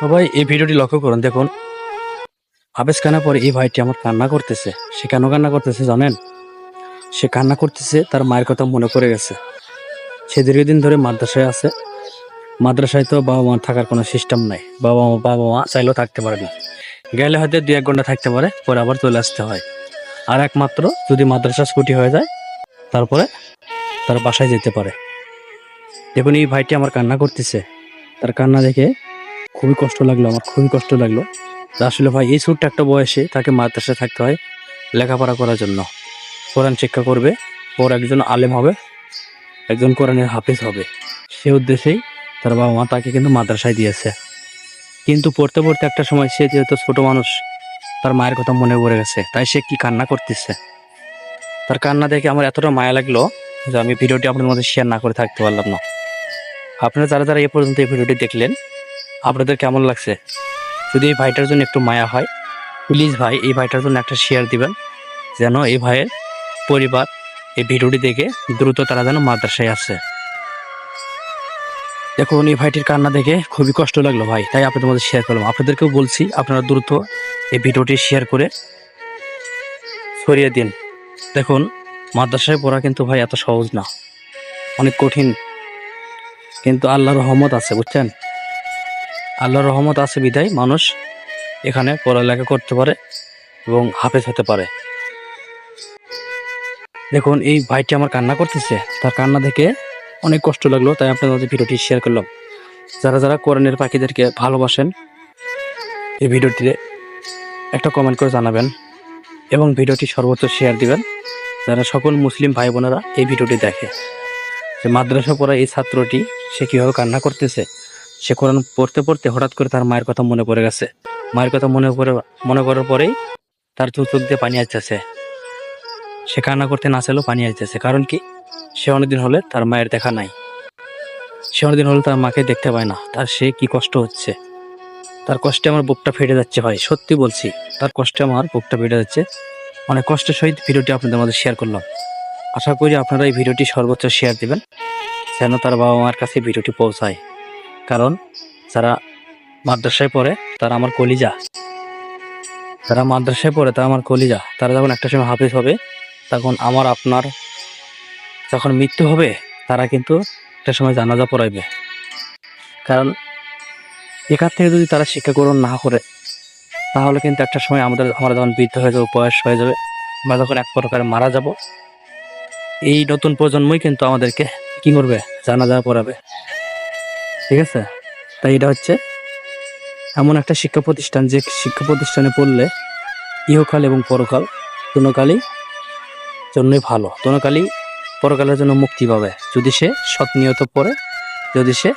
সবাই এই ভিডিওটি লক্ষ্য করুন, দেখুন। আবেশ কানা পরে এই ভাইটি আমার কান্না করতেছে। সে কেন কান্না করতেছে জানেন? সে কান্না করতেছে, তার মায়ের কথা মনে করে গেছে। সে দীর্ঘদিন ধরে মাদ্রাসায় আছে। মাদ্রাসায় তো বাবা মা থাকার কোনো সিস্টেম নাই। বাবা মা বাবা মা চাইলেও থাকতে পারে না। গেলে হয়তো দু এক ঘণ্টা থাকতে পারে, পরে আবার চলে আসতে হয়। আর একমাত্র যদি মাদ্রাসা ছুটি হয়ে যায়, তারপরে তার বাসায় যেতে পারে। দেখুন, এই ভাইটি আমার কান্না করতেছে। তার কান্না দেখে খুবই কষ্ট লাগল, আমার খুবই কষ্ট লাগল। আসলে ভাই এই ছোট্ট একটা বয়সে তাকে মাদ্রাসায় থাকতে হয় লেখাপড়া করার জন্য। কোরআন শিক্ষা করবে, ওর একজন আলেম হবে, একজন কোরআনের হাফিজ হবে। সে উদ্দেশ্যেই তার বাবা মা তাকে কিন্তু মাদ্রাসায় দিয়েছে। কিন্তু পড়তে পড়তে একটা সময় সে যেহেতু ছোট মানুষ, তার মায়ের কথা মনে পড়ে গেছে, তাই সে কি কান্না করতেছে? তার কান্না দেখে আমার এতটা মায়া লাগল যে আমি ভিডিওটি আপনাদের মধ্যে শেয়ার না করে থাকতে পারলাম না। আপনারা যারা যারা এ পর্যন্ত এই ভিডিওটি দেখলেন আপনাদের কেমন লাগছে? যদি এই ভাইটার জন্য একটু মায়া হয় প্লিজ ভাই, এই ভাইটার জন্য একটা শেয়ার দিবেন, যেন এই ভাইয়ের পরিবার এই ভিডিওটি দেখে দ্রুত তারা যেন মাদ্রাসায় আসে। দেখুন, এই ভাইটির কান্না দেখে খুবই কষ্ট লাগল ভাই, তাই আপনাদের মধ্যে শেয়ার করলাম। আপনাদেরকেও বলছি, আপনারা দ্রুত এই ভিডিওটি শেয়ার করে ছড়িয়ে দিন। দেখুন, মাদ্রাসায় পড়া কিন্তু ভাই এত সহজ না, অনেক কঠিন, কিন্তু আল্লাহর রহমত আছে, বুঝছেন? আল্লাহর রহমত আছে বিদায়। মানুষ এখানে পড়ালেখা করতে পারে এবং হাফেজ হতে পারে। দেখুন, এই ভাইটি আমার কান্না করতেছে। তার কান্না দেখে অনেক কষ্ট লাগল, তাই আপনাদের মধ্যে ভিডিওটি শেয়ার করলাম। যারা যারা কোরআনের পাখিদেরকে ভালোবাসেন, এই ভিডিওটিতে একটা কমেন্ট করে জানাবেন এবং ভিডিওটি সর্বোচ্চ শেয়ার দিবেন, যারা সকল মুসলিম ভাই বোনেরা এই ভিডিওটি দেখে। যে মাদ্রাসা পড়া এই ছাত্রটি, সে কীভাবে কান্না করতেছে? সে কোরআন পড়তে পড়তে হঠাৎ করে তার মায়ের কথা মনে পড়ে গেছে। মায়ের কথা মনে করে মনে করার পরেই তার দু চোখ দিয়ে পানি আসতেছে। সে কান্না করতে না চাইলেও পানি আসতেছে, কারণ কি? সে অনেকদিন হলে তার মায়ের দেখা নাই। সে অনেকদিন হলে তার মাকে দেখতে পায় না। তার সে কি কষ্ট হচ্ছে? তার কষ্টে আমার বুকটা ফেটে যাচ্ছে ভাই, সত্যি বলছি। তার কষ্টে আমার বুকটা ফেটে যাচ্ছে। অনেক কষ্টের সহিত ভিডিওটি আপনাদের মধ্যে শেয়ার করলাম। আশা করি আপনারা এই ভিডিওটি সর্বোচ্চ শেয়ার দিবেন, যেন তার বাবা মার কাছে ভিডিওটি পৌঁছায়। কারণ যারা মাদ্রাসায় পড়ে, তারা আমার কলিজা। যারা মাদ্রাসায় পড়ে, তারা আমার কলিজা। তারা যখন একটা সময় হাফিজ হবে, তখন আমার, আপনার যখন মৃত্যু হবে, তারা কিন্তু একটা সময় জানাজা পড়াইবে। কারণ এখান থেকে যদি তারা শিক্ষা গ্রহণ না করে, তাহলে কিন্তু একটা সময় আমাদের, আমরা যখন বৃদ্ধ হয়ে যাব, বয়স হয়ে যাবে, আমরা যখন এক প্রকারে মারা যাব, এই নতুন প্রজন্মই কিন্তু আমাদেরকে কি করবে? জানাজা পড়াবে। ঠিক আছে? তাই এটা হচ্ছে এমন একটা শিক্ষা প্রতিষ্ঠান যে শিক্ষা প্রতিষ্ঠানে পড়লে ইহকাল এবং পরকাল দুকালই জন্যই ভালো। দুকালই পরকালের জন্য মুক্তি পাবে। যদি সে সৎ নিয়ত পড়ে, যদি সে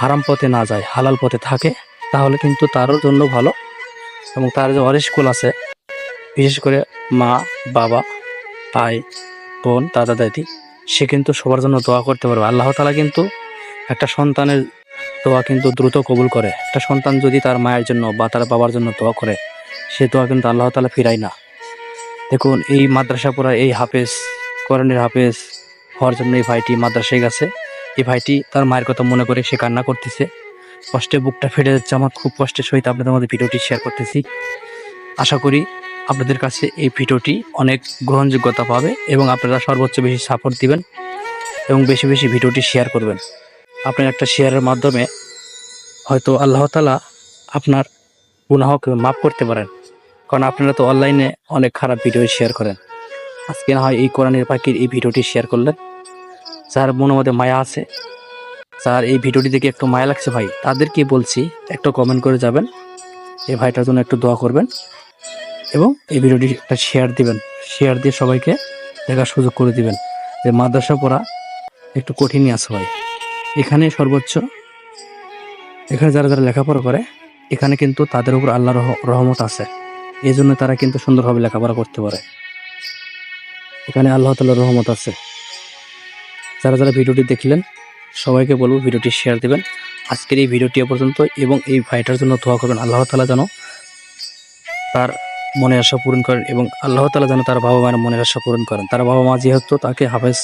হারাম পথে না যায়, হালাল পথে থাকে, তাহলে কিন্তু তারও জন্য ভালো এবং তার যে অরেশ স্কুল আছে, বিশেষ করে মা, বাবা, ভাই, বোন, দাদা, দাদি, সে কিন্তু সবার জন্য দোয়া করতে পারবে। আল্লাহ তালা কিন্তু একটা সন্তানের দোয়া কিন্তু দ্রুত কবুল করে। একটা সন্তান যদি তার মায়ের জন্য বা তার বাবার জন্য দোয়া করে, সে দোয়া কিন্তু আল্লাহ তালা ফিরায় না। দেখুন, এই মাদ্রাসা পড়া, এই হাফেজ, কোরআনের হাফেজ হওয়ার জন্য এই ভাইটি মাদ্রাসায় গেছে। এই ভাইটি তার মায়ের কথা মনে করে সে কান্না করতেছে। কষ্টে বুকটা ফেটে যাচ্ছে। আমার খুব কষ্টের সহিত আপনাদের মধ্যে ভিডিওটি শেয়ার করতেছি। আশা করি আপনাদের কাছে এই ভিডিওটি অনেক গ্রহণযোগ্যতা পাবে এবং আপনারা সর্বোচ্চ বেশি সাপোর্ট দিবেন এবং বেশি বেশি ভিডিওটি শেয়ার করবেন। আপনার একটা শেয়ারের মাধ্যমে হয়তো আল্লাহ তালা আপনার গুনাহকে মাফ করতে পারেন। কারণ আপনারা তো অনলাইনে অনেক খারাপ ভিডিও শেয়ার করেন। আজকে না হয় এই কোরআনের পাখির এই ভিডিওটি শেয়ার করলেন। যার মনের মধ্যে মায়া আছে, যার এই ভিডিওটি দেখে একটু মায়া লাগছে ভাই, তাদেরকে বলছি একটু কমেন্ট করে যাবেন। এই ভাইটার জন্য একটু দোয়া করবেন এবং এই ভিডিওটি একটা শেয়ার দিবেন। শেয়ার দিয়ে সবাইকে দেখার সুযোগ করে দিবেন। যে মাদ্রাসা পড়া একটু কঠিনই আছে ভাই। এখানে সর্বোচ্চ। এখানে যারা যারা লেখাপড়া করে, এখানে কিন্তু তাদের উপর আল্লাহ রহমত আছে। এই জন্য তারা কিন্তু সুন্দরভাবে লেখাপড়া করতে পারে। এখানে আল্লাহ তাল্লাহ রহমত আছে। যারা যারা ভিডিওটি দেখলেন, সবাইকে বলব ভিডিওটি শেয়ার দেবেন। আজকের এই ভিডিওটি পর্যন্ত, এবং এই ভাইটার জন্য দোয়া করবেন আল্লাহ তালা যেন তার মনের আশা পূরণ করেন, এবং আল্লাহ তালা যেন তার বাবা মায়ের মনের আশা পূরণ করেন। তার বাবা মা যেহেতু তাকে হাফেজ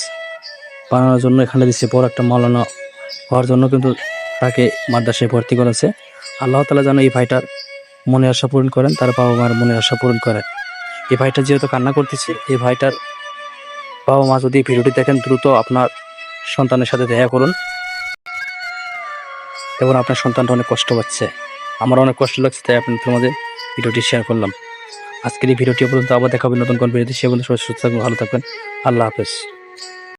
বানানোর জন্য এখানে দিচ্ছে বড় একটা মাওলানা হওয়ার জন্য কিন্তু তাকে মাদ্রাসায় ভর্তি করেছে। আল্লাহ তালা যেন এই ভাইটার মনের আশা পূরণ করেন, তার বাবা মার মনের আশা পূরণ করেন। এই ভাইটা যেহেতু কান্না করতেছে, এই ভাইটার বাবা মা যদি ভিডিওটি দেখেন, দ্রুত আপনার সন্তানের সাথে দেখা করুন। এবং আপনার সন্তানটা অনেক কষ্ট পাচ্ছে। আমার অনেক কষ্ট লাগছে, তাই আপনাদের মধ্যে ভিডিওটি শেয়ার করলাম। আজকের এই ভিডিওটি পর্যন্ত আবার দেখাবেন নতুন কোন ভিডিওতে। সে বন্ধু সুস্থ থাকবেন, ভালো থাকবেন। আল্লাহ হাফেজ।